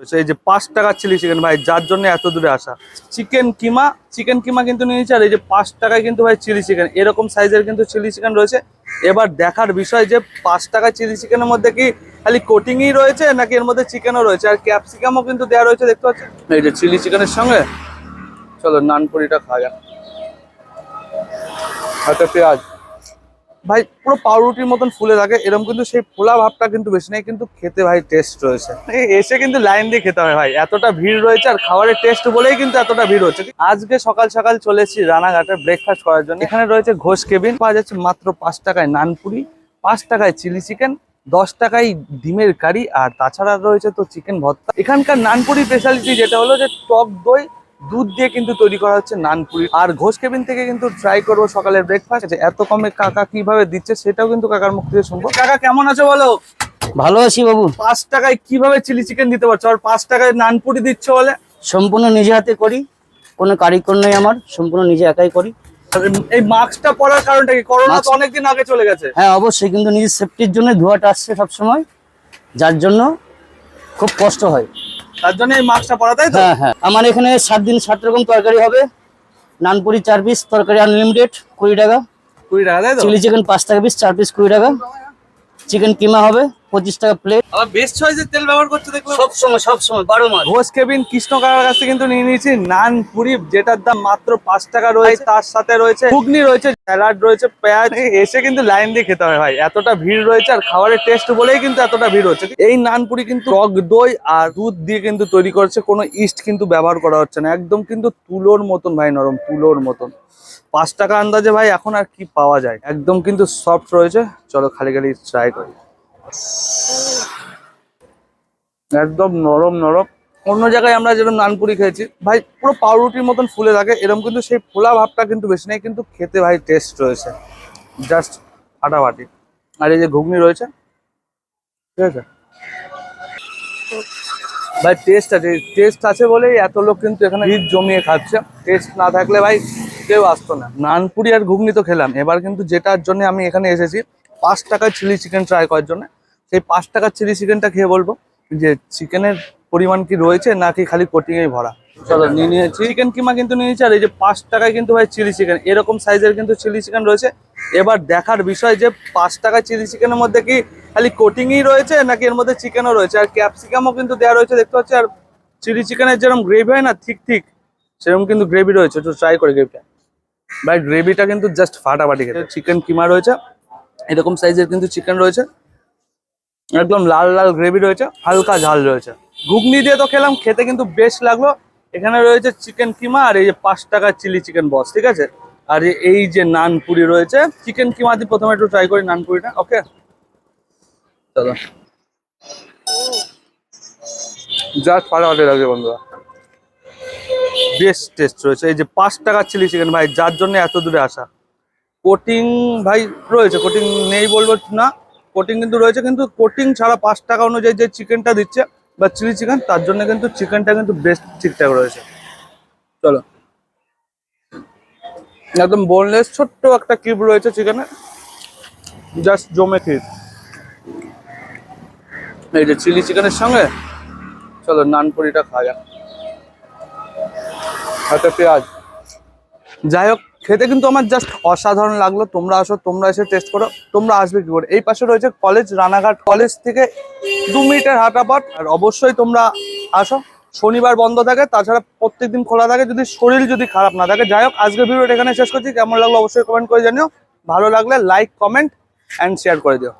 রয়েছে। এই যে পাঁচ টাকার চিলি চিকেন ভাই, যার জন্য এত দূরে আসা। চিকেন কিমা চিকেন কিমা কিন্তু নিয়েছে আর এই যে পাঁচ টাকায় কিন্তু ভাই চিলি চিকেন এরকম সাইজের কিন্তু চিলি চিকেন রয়েছে। এবার দেখার বিষয় যে পাঁচ টাকা চিলি চিকেনের মধ্যে কি খালি কোটিংই রয়েছে, নাকি এর মধ্যে চিকেনও রয়েছে? আর ক্যাপসিকামও কিন্তু দেওয়া রয়েছে, দেখতে পাচ্ছেন? এই যে চিলি চিকেনের সঙ্গে, চলো নানপুরিটা খাওয়া যাক। হাতে পেঁয়াজ। ভাই, পুরো পাউরুটির মতন ফুলে থাকে। এরকম কিন্তু সেই ফোলা ভাবটা কিন্তু বেশি নেই, কিন্তু খেতে ভাই টেস্ট রয়েছে। এসে কিন্তু লাইন দিয়ে খেতে হয় ভাই। এতটা ভিড় রয়েছে আর খাবারের টেস্ট বলেই কিন্তু এতটা ভিড় হচ্ছে। আজকে সকাল সকাল চলে এসেছি রানাঘাটে ব্রেকফাস্ট করার জন্য। এখানে রয়েছে ঘোষ কেবিন পাওয়া যাচ্ছে মাত্র পাঁচ টাকায় নানপুরি, পাঁচ টাকায় চিলি চিকেন, দশ টাকায় ডিমের কারি, আর তাছাড়া রয়েছে তো চিকেন ভর্তা। এখানকার নানপুরি স্পেশালিটি যেটা হলো যে টক দই দুধ দিয়ে কিন্তু তৈরি করা হচ্ছে নানপুরি আর ঘোষ কেবিন থেকে কিন্তু ট্রাই করব সকালের ব্রেকফাস্ট এত কমে কাকা কীভাবে দিচ্ছে সেটাও কিন্তু কাকার মুখ থেকে শুনব। কাকা কেমন আছো বলো? ভালো আছি বাবু। পাঁচ টাকায় কীভাবে চিলি চিকেন দিতে পারছ? আর পাঁচ টাকায় নানপুরি দিচ্ছ বলে? সম্পূর্ণ নিজে হাতে করি কোনো কারিগর নেই আমার সম্পূর্ণ নিজে একাই করি। এই মাস্কটা পরার কারণটা কি? করোনা তো অনেকদিন আগে চলে গেছে। হ্যাঁ অবশ্যই কিন্তু নিজের সেফটির জন্য ধোয়াটা আসছে সবসময় যার জন্য খুব কষ্ট হয়। তার জন্য এই মাস্কটা পরা তাই হ্যাঁ হ্যাঁ। আমার এখানে সাত দিন সাত রকম তরকারি হবে। নানপুরি চার পিস তরকারি আনলিমিটেড কুড়ি টাকা। কুড়ি টাকা তাই তো? চিলি চিকেন পাঁচ টাকা পিস চার পিস কুড়ি টাকা। চিকেন কিমা হবে? পঁচিশ টাকা প্লেট আবার বেস্ট চয়েসের তেল ব্যবহার করছ দেখলাম। সব সময় সব সময় বারো মাস। ঘোষ কেবিন কৃষ্ণ কাকার কাছ থেকে কিন্তু নিয়ে নিয়েছি। নান পুরি যেটার দাম মাত্র পাঁচ টাকা রয়েছে তার সাথে রয়েছে ঘুগনি রয়েছে স্যালাড রয়েছে পেঁয়াজ। এসে কিন্তু লাইন দিয়ে খেতে হয় ভাই। এতটা ভিড় রয়েছে আর খাবারের টেস্ট বলেই কিন্তু এতটা ভিড় হচ্ছে। এই নানপুরি কিন্তু টক দই আর দুধ দিয়ে কিন্তু তৈরি করছে। কোনো ইস্ট কিন্তু ব্যবহার করা হচ্ছে না। একদম কিন্তু তুলোর মতন ভাই নরম তুলোর মতন। পাঁচ টাকা আন্দাজে ভাই এখন আর কি পাওয়া যায়? একদম কিন্তু সফট রয়েছে। চলো খালি খালি ট্রাই করি। একদম নরম নরম। অন্য জায়গায় আমরা যেরকম নানপুরি খেয়েছি, ভাই পুরো পাউরুটির মতন ফুলে থাকে এরকম কিন্তু সেই ফোলা ভাবটা কিন্তু বেশি নেই, কিন্তু খেতে ভাই টেস্ট রয়েছে। জাস্ট ফাটাফাটি। আর এই যে ঘুগনি রয়েছে, ঠিক আছে? ভাই টেস্ট আছে টেস্ট আছে বলেই এত লোক কিন্তু এখানে ভিড় জমিয়ে খাচ্ছে। টেস্ট না থাকলে ভাই কেউ আসতো না। নানপুরি আর ঘুগনি তো খেলাম। এবার কিন্তু যেটার জন্য আমি এখানে এসেছি, পাঁচ টাকায় চিলি চিকেন ট্রাই করার জন্য। সেই পাঁচ টাকার চিলি চিকেনটা খেয়ে বলব যে চিকেনের পরিমাণ কি রয়েছে নাকি খালি কোটিং এই ভরা। চলো নিয়ে চিকেন কিমা কিন্তু নিয়েছি, আর এই যে পাঁচ টাকায় কিন্তু ভাই চিলি চিকেন, এরকম সাইজের কিন্তু চিলি চিকেন রয়েছে। এবার দেখার বিষয় যে পাঁচ টাকায় চিলি চিকেনের মধ্যে কি খালি কোটিংই রয়েছে নাকি এর মধ্যে চিকেনও রয়েছে? আর ক্যাপসিকামও কিন্তু দেওয়া রয়েছে, দেখতে পাচ্ছি, আর চিলি চিকেনের যেরকম গ্রেভি হয় না, ঠিক ঠিক সেরকম কিন্তু গ্রেভি রয়েছে, একটু ট্রাই করে গ্রেভিটা ভাই গ্রেভিটা কিন্তু জাস্ট ফাটাফাটি খেতে। চিকেন কিমা রয়েছে, এরকম সাইজের কিন্তু চিকেন রয়েছে। একদম লাল লাল গ্রেভি রয়েছে, হালকা ঝাল রয়েছে। ঘুগনি দিয়ে তো খেলাম, খেতে কিন্তু বেশ লাগল। এখানে রয়েছে চিকেন কিমা আর এই যে পাঁচ টাকার চিলি চিকেন বস ঠিক আছে? আর এই যে নান পুরি রয়েছে চিকেন কিমা দিয়ে প্রথমে একটু ট্রাই করি নান পুরিটা ওকে চলো। জাস্ট ফাটাফাটি লাগছে বন্ধুরা। বেশ টেস্ট রয়েছে। এই যে পাঁচ টাকার চিলি চিকেন ভাই, যার জন্য এত দূরে আসা। কোটিং, ভাই, রয়েছে, কোটিং নেই বলব না। কোটিং কিন্তু রয়েছে, কিন্তু কোটিং ছাড়া পাঁচ টাকা অনুযায়ী যে চিকেনটা দিচ্ছে বা চিলি চিকেন তার জন্য কিন্তু চিকেনটা কিন্তু বেস্ট ঠিকঠাক রয়েছে। চলো। একদম বোনলেস ছোট্ট একটা কিউব রয়েছে চিকেনে জাস্ট জমে খির এই যে চিলি চিকেনের সঙ্গে, চলো নানপুরিটা খাওয়া যাক। হাতে পেঁয়াজ। যাই হোক খেতে কিন্তু আমার জাস্ট অসাধারণ লাগল। তোমরা আসো, তোমরা এসে টেস্ট করো, তোমরা আসবে কি করে? এই পাশে রয়েছে কলেজ রানাঘাট কলেজ থেকে দু মিনিটের হাঁটা পথ আর অবশ্যই তোমরা আসো। শনিবার বন্ধ থাকে, তাছাড়া প্রত্যেকদিন খোলা থাকে। যদি শরীর যদি খারাপ না থাকে, যাই হোক, আজকের ভিডিওটা এখানে শেষ করছি। কেমন লাগল অবশ্যই কমেন্ট করে জানিও। ভালো লাগলে লাইক কমেন্ট অ্যান্ড শেয়ার করে দিও।